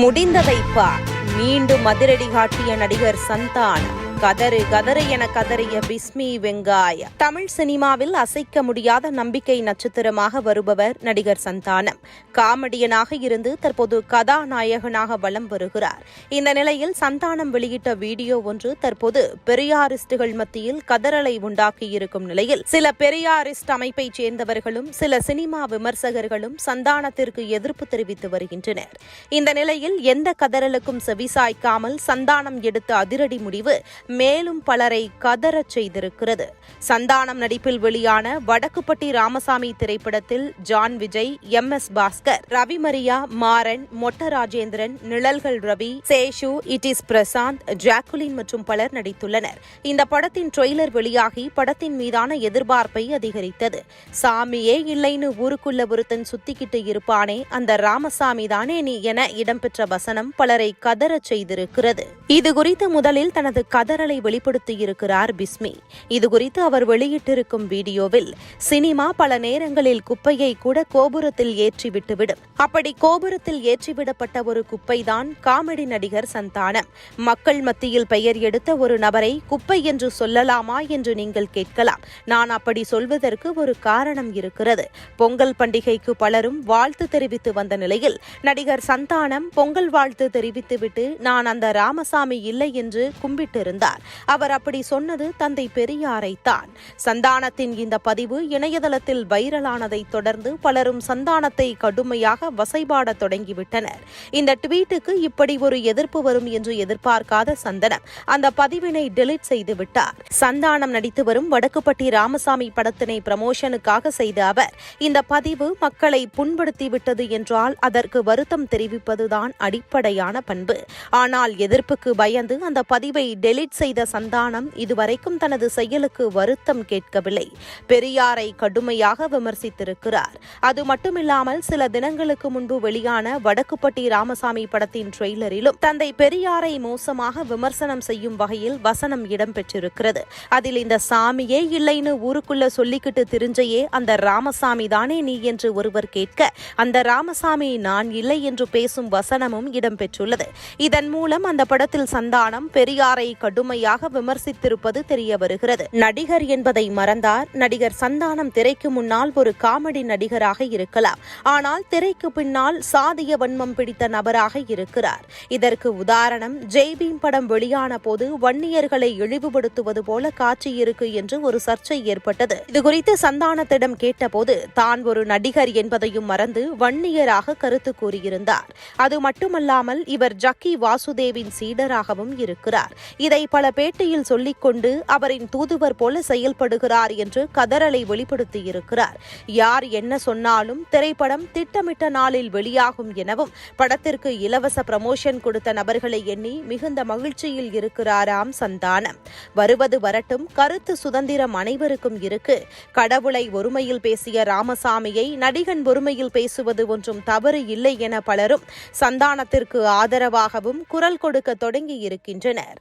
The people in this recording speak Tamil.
முடிந்ததை பார் மீண்டும் அதிரடி காட்டிய நடிகர் சந்தானம். கதறு கதறு என கதறிய பிஸ்மி வெங்காய். தமிழ் சினிமாவில் அசைக்க முடியாத நம்பிக்கை நட்சத்திரமாக வருபவர் நடிகர் சந்தானம். காமெடியனாக இருந்து தற்போது கதாநாயகனாக வலம் வருகிறார். இந்த நிலையில் சந்தானம் வெளியிட்ட வீடியோ ஒன்று தற்போது பெரியாரிஸ்டுகள் மத்தியில் கதறலை உண்டாக்கியிருக்கும் நிலையில். சில பெரியாரிஸ்ட் அமைப்பைச் சேர்ந்தவர்களும் சில சினிமா விமர்சகர்களும் சந்தானத்திற்கு எதிர்ப்பு தெரிவித்து வருகின்றனர். இந்த நிலையில் எந்த கதறலுக்கும் செவிசாய்க்காமல் சந்தானம் எடுத்த அதிரடி முடிவு மேலும் பலரை கதறச் செய்திருக்கிறது. சந்தானம் நடிப்பில் வெளியான வடக்குப்பட்டி ராமசாமி திரைப்படத்தில் John Vijay M. S. Bhaskar Ravi Mariya Maran Motta Rajendran Nizhalgal Ravi Seshu it is Prashanth Jacqueline மற்றும் பலர் நடித்துள்ளனர். இந்த படத்தின் ட்ரெய்லர் வெளியாகி படத்தின் மீதான எதிர்பார்ப்பை அதிகரித்தது. சாமியே இல்லைன்னு ஊருக்குள்ள ஒருத்தன் சுத்திக்கிட்டு இருப்பானே அந்த ராமசாமி தானே நீ என இடம்பெற்ற வசனம் பலரை கதறச் செய்திருக்கிறது. இது குறித்து முதலில் தனது கதறலை வெளிப்படுத்தியிருக்கிறார் பிஸ்மி. இது குறித்து அவர் வெளியிட்டிருக்கும் வீடியோவில் சினிமா பல நேரங்களில் குப்பையை கூட கோபுரத்தில் ஏற்றி விட்டுவிடும். அப்படி கோபுரத்தில் ஏற்றிவிடப்பட்ட ஒரு குப்பைதான் காமெடி நடிகர் சந்தானம். மக்கள் மத்தியில் பெயர் எடுத்த ஒரு நபரை குப்பை என்று சொல்லலாமா என்று நீங்கள் கேட்கலாம். நான் அப்படி சொல்வதற்கு ஒரு காரணம் இருக்கிறது. பொங்கல் பண்டிகைக்கு பலரும் வாழ்த்து தெரிவித்து வந்த நிலையில் நடிகர் சந்தானம் பொங்கல் வாழ்த்து தெரிவித்துவிட்டு நான் அந்த ராமசாமி இல்லை என்று கும்பிட்டிருந்தார். அவர் அப்படி சொன்னது தந்தை பெரியாரை தான். சந்தானத்தின் இந்த பதிவு இணையதளத்தில் வைரலானதை தொடர்ந்து பலரும் சந்தானத்தை கடுமையாக வசைபாட தொடங்கிவிட்டனர். இந்த ட்வீட்டுக்கு இப்படி ஒரு எதிர்ப்பு வரும் என்று எதிர்பார்க்காத சந்தனம் அந்த பதிவினை டெலிட் செய்து விட்டார். சந்தானம் நடித்து வரும் வடக்குப்பட்டி ராமசாமி படத்தினை பிரமோஷனுக்காக செய்த அவர் இந்த பதிவு மக்களை புண்படுத்திவிட்டது என்றால் அதற்கு வருத்தம் தெரிவிப்பதுதான் அடிப்படையான பண்பு. ஆனால் எதிர்ப்புக்கு பயந்து அந்த பதிவை டெலிட் செய்த சந்தானம் இதுவரைக்கும் தனது செயலுக்கு வருத்தம் கேட்கவில்லை. பெரியாரை கடுமையாக விமர்சித்திருக்கிறார். அது மட்டுமில்லாமல் சில தினங்களுக்கு முன்பு வெளியான வடக்குப்பட்டி ராமசாமி படத்தின் ட்ரெய்லரிலும் தந்தை பெரியாரை மோசமாக விமர்சனம் செய்யும் வகையில் வசனம் இடம்பெற்றிருக்கிறது. அதில் இந்த சாமியே இல்லைன்னு ஊருக்குள்ள சொல்லிக்கிட்டு திரிஞ்சையே அந்த ராமசாமி தானே நீ என்று ஒருவர் கேட்க அந்த ராமசாமி நான் இல்லை என்று பேசும் வசனமும் இடம்பெற்றுள்ளது. இதன் மூலம் அந்த படத்தில் சந்தானம் பெரியாரை கடும் கடுமையாக விமர்சித்திருப்பது தெரிய வருகிறது. நடிகர் என்பதை மறந்தார். நடிகர் சந்தானம் திரைக்கு முன்னால் ஒரு காமெடி நடிகராக இருக்கலாம். ஆனால் திரைக்கு பின்னால் சாதிய வன்மம் பிடித்த நபராக இருக்கிறார். இதற்கு உதாரணம் ஜெய்பீம் படம் வெளியான போது வன்னியர்களை இழிவுபடுத்துவது போல காட்சி இருக்கு என்று ஒரு சர்ச்சை ஏற்பட்டது. இதுகுறித்து சந்தானத்திடம் கேட்டபோது தான் ஒரு நடிகர் என்பதையும் மறந்து வன்னியராக கருத்து கூறியிருந்தார். அது மட்டுமல்லாமல் இவர் ஜக்கி வாசுதேவின் சீடராகவும் இருக்கிறார். இதை பல பேட்டியில் சொல்லிக்கொண்டு அவரின் தூதுவர் போல செயல்படுகிறார் என்று கதறலை வெளிப்படுத்தியிருக்கிறார். யார் என்ன சொன்னாலும் திரைப்படம் திட்டமிட்ட நாளில் வெளியாகும் எனவும் படத்திற்கு இலவச ப்ரமோஷன் கொடுத்த நபர்களை எண்ணி மிகுந்த மகிழ்ச்சியில் இருக்கிறாராம் சந்தானம். வருவது வரட்டும் கருத்து சுதந்திரம் அனைவருக்கும் இருக்கு. கடவுளை ஒருமையில் பேசிய ராமசாமியை நடிகன் ஒருமையில் பேசுவது ஒன்றும் தவறு இல்லை என பலரும் சந்தானத்திற்கு ஆதரவாகவும் குரல் கொடுக்க தொடங்கி இருக்கின்றனர்.